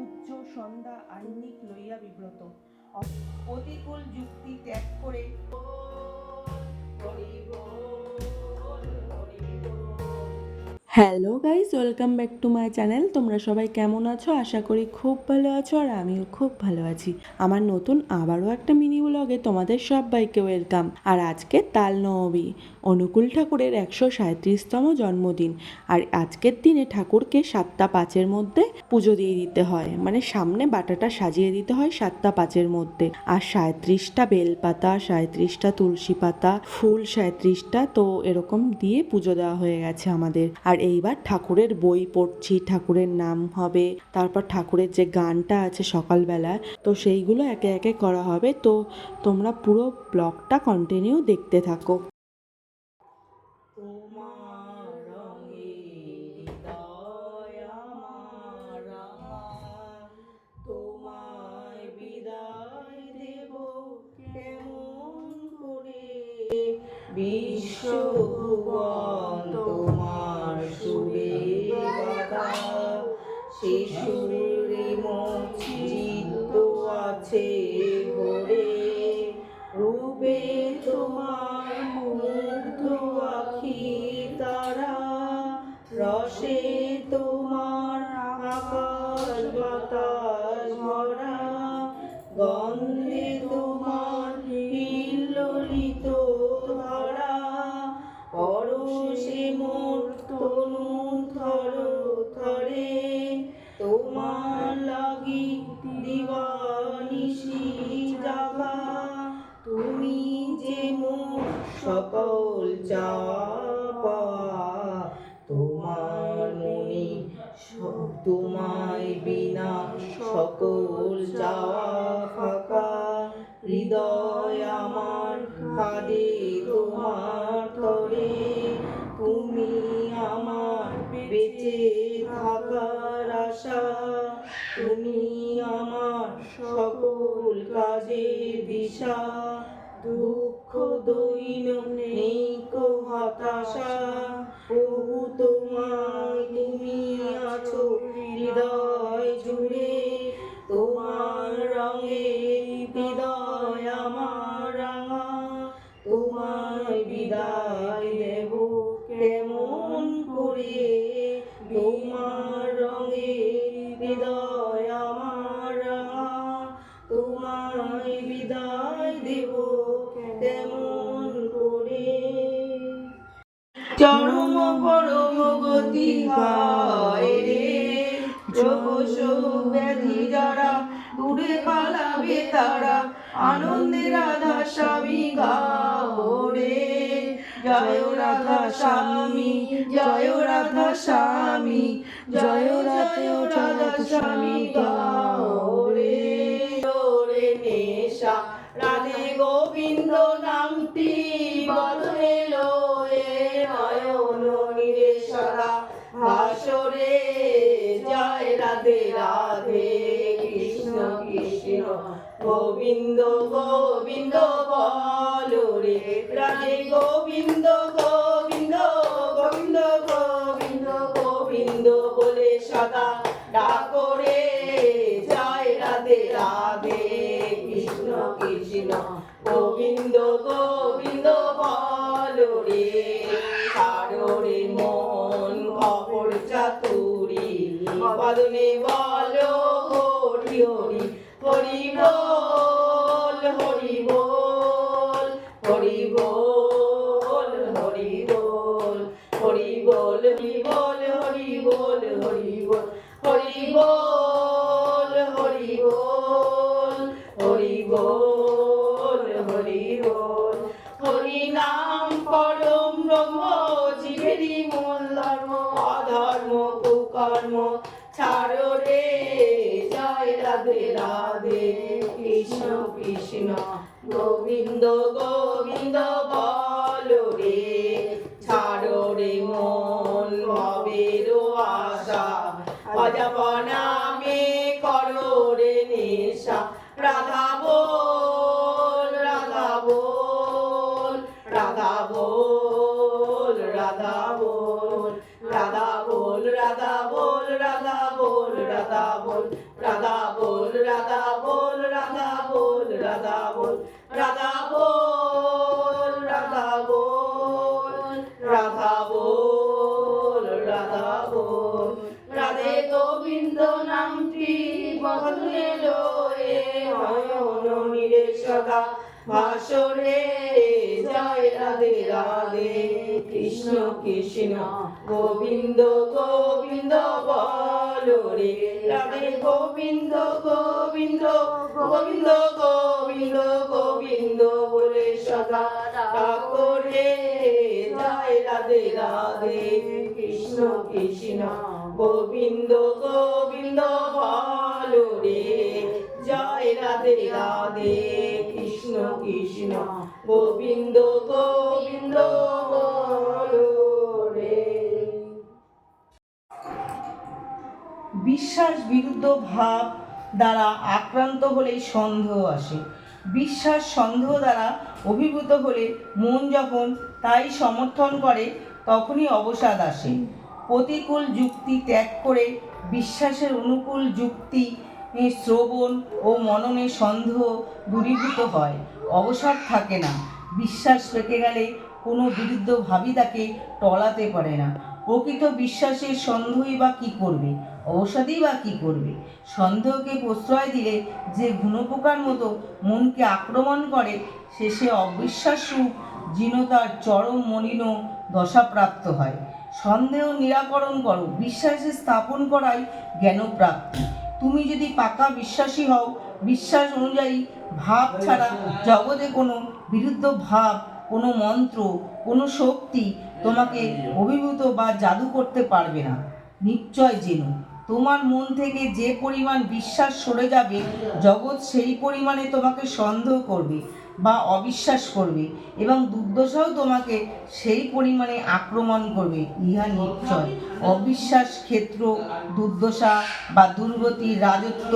উচ্চ সন্ধ্যা আহ্নিক লইয়া বিব্রত। প্রতিকূল যুক্তি ত্যাগ hello guys, welcome back to my channel. তোমরা সবাই কেমন আছো? আশা করি খুব ভালো আছো আর আমিও খুব ভালো আছি। আমার নতুন আবারও একটা মিনি ব্লগে তোমাদের সবাইকে ওয়েলকাম। আর আজকে তাল নবমী অনুকূল ঠাকুরের একশো সাঁত্রিশতম জন্মদিন। আর আজকের দিনে ঠাকুরকে সাতটা পাঁচের মধ্যে পুজো দিয়ে দিতে হয়। মানে সামনে বাটাটা সাজিয়ে দিতে হয় সাতটা পাঁচের মধ্যে। আর সাঁত্রিশটা বেলপাতা সাঁত্রিশটা তুলসী পাতা, ফুল সাঁত্রিশটা তো এরকম দিয়ে পুজো দেওয়া হয়ে গেছে আমাদের। আর এইবার ঠাকুরের বই পড়ছি, ঠাকুরের নাম হবে, তারপর ঠাকুরের যে গানটা আছে সকালবেলা তো সেইগুলো একে একে করা হবে। তো তোমরা পুরো ব্লগটা কন্টিনিউ দেখতে থাকো। রসে তোমার আকাশ, বাতাস, ভরা। গন্ধে তোমার হিল্লিত ধরা। পরশে মোর তনু থর, থরে। তোমার লাগি দিবানিশি জাগা। তুমি যে মোর সকল তোমায় বিনা সকল যাওয়া ফাঁকা। হৃদয় আমার কাঁদে তোমার তরে তুমি আমার বেঁচে থাকার আশা। তুমি আমার সকল কাজের দিশা। দুঃখ, দৈন নেই হতাশা, প্রভু তোমায় জুড়ে তোমার রঙে হৃদয় আমার রাঙা। তোমায় বিদায় দেব কেমন করে? তোমার রঙে হৃদয় আমার রাঙা। তোমায় বিদায় দেব কেমন করে? চরম পরম গতি রে রোগ আনন্দে রাধা স্বামী গাও রে জয় রাধা স্বামী, জয় রাধা স্বামী, জয় রাধা স্বামী গাও রে নেশা, রাধে গোবিন্দ নামটি বদলে গোবিন্দ গোবিন্দ বল রে রাধে গোবিন্দ গোবিন্দ গোবিন্দ গোবিন্দ গোবিন্দ বলে সদা ডাকরে জয় রাধে রাধে কৃষ্ণ কৃষ্ণ গোবিন্দ গোবিন্দ বল রে। কারও মন খবর চাতুরি বদনে বল হরি হরি হরি বল হরি বল হরি বল হরি বল হরি বল হরি বল হরি বল হরি বল হরি বল হরি বল হরি বল হরি বল হরি নাম পরম ব্রহ্ম কৃষ্ণ গোবিন্দ গোবিন্দ বল রে। ছাড়ো রে মন, ভবের আশা। অজপনা মে করো রে নেশা। রাধা বল রাধা বল রাধা বল রাধা বল। রাধা বল রাধা বল রাধা বল রাধা বল। বদলে লয়ে হয়ন নিরে সদা। ভাসরে জয় রাধে কৃষ্ণ কৃষ্ণ, গোবিন্দ গোবিন্দ, বলো রে রাধে গোবিন্দ গোবিন্দ গোবিন্দ গোবিন্দ গোবিন্দ বলে সদা। ঠাকুরে জয় রাধে রাধে। কৃষ্ণ কৃষ্ণ, গোবিন্দ গোবিন্দ বলো রে জয় রাধে রাধে কৃষ্ণ কৃষ্ণ গোবিন্দ গোবিন্দ বিশ্বাস বিরুদ্ধ ভাব দ্বারা আক্রান্ত হলেই সন্দেহ আসে। বিশ্বাস সন্দেহ দ্বারা অভিভূত হলে মন যখন তাই সমর্থন করে, তখনই অবসাদ আসে। প্রতিকূল যুক্তি ত্যাগ করে, বিশ্বাসের অনুকূল যুক্তি শ্রবণ ও মননে সন্দেহ দূরীভূত হয়। অবসাদ থাকে না। বিশ্বাস পেকে গেলে কোনো বিরুদ্ধ ভাবই তাকে টলাতে পারে না। প্রকৃত বিশ্বাসের সন্দেহই বা কী করবে? অবসাদই বা কী করবে? সন্দেহকে প্রশ্রয় দিলে যে ঘুণপোকার মতো মনকে আক্রমণ করে শেষে অবিশ্বাস জীনতার চরম মলিন দশাপ্রাপ্ত হয়। সন্দেহ নিরাকরণ করো। বিশ্বাসে স্থাপন করাই জ্ঞানপ্রাপ্তি। তুমি যদি পাকা বিশ্বাসী হও, বিশ্বাস অনুযায়ী ভাব ছাড়া জগতে কোনো বিরুদ্ধ ভাব, কোনো মন্ত্র, কোনো শক্তি তোমাকে অভিভূত বা জাদু করতে পারবে না। নিশ্চয় জেন। তোমার মন থেকে যে পরিমাণ বিশ্বাস সরে যাবে, জগৎ সেই পরিমাণে তোমাকে সন্দেহ করবে বা অবিশ্বাস করবে এবং দুর্দশাও তোমাকে সেই পরিমাণে আক্রমণ করবে। ইহা নিশ্চয়। অবিশ্বাস, ক্ষেত্র, দুর্দশা বা দুর্গতি, রাজত্ব।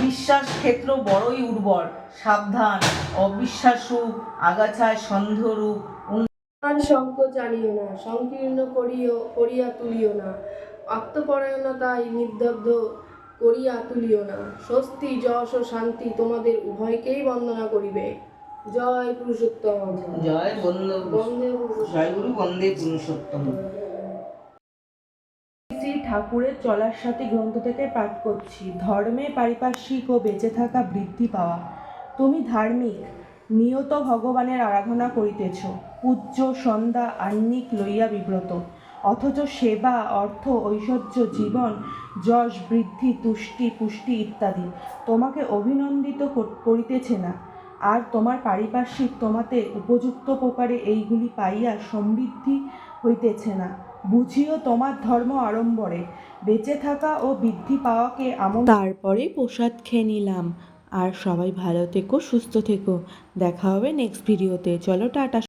বিশ্বাস, ক্ষেত্র বড়ই উর্বর, সাবধান, অবিশ্বাস রূপ আগাছায় সন্দেহরূপ প্রাণ সংকোচ আনিও না সংকীর্ণ করিও করিয়া তুলিও না। আত্মপরায়ণতায় নির্দগ্ধ করিয়া তুলিও না। স্বস্তি যশ ও শান্তি তোমাদের উভয়কেই বন্দনা করিবে। জয় পুরুষোত্তম। জয় বন্দে জয় গুরু বন্দে পুরুষোত্তম। ঠাকুরের চলার সাথে গ্রন্থ থেকে পাঠ করছি। ধর্মে পারিপার্শ্বিক ও বেঁচে থাকা বৃদ্ধি পাওয়া। তুমি ধার্মিক নিয়ত ভগবানের আরাধনা করিতেছ। পূজ্য, সন্ধ্যা আহ্নিক লইয়া বিব্রত। অথচ সেবা, অর্থ, ঐশ্বর্য, জীবন, যশ, বৃদ্ধি, তুষ্টি, পুষ্টি ইত্যাদি তোমাকে অভিনন্দিত করিতেছে না। আর তোমার পারিপার্শ্বিক তোমাতে উপযুক্ত প্রকারে এইগুলি পাইয়া সমৃদ্ধি হইতেছে না। বুঝিও তোমার ধর্ম আড়ম্বরে। বেঁচে থাকা ও বৃদ্ধি পাওয়াকে আমন তারপরে প্রসাদ খেয়ে নিলাম। আর সবাই ভালো থেকো, সুস্থ থেকো। দেখা হবে নেক্সট ভিডিওতে চলো, টাটা।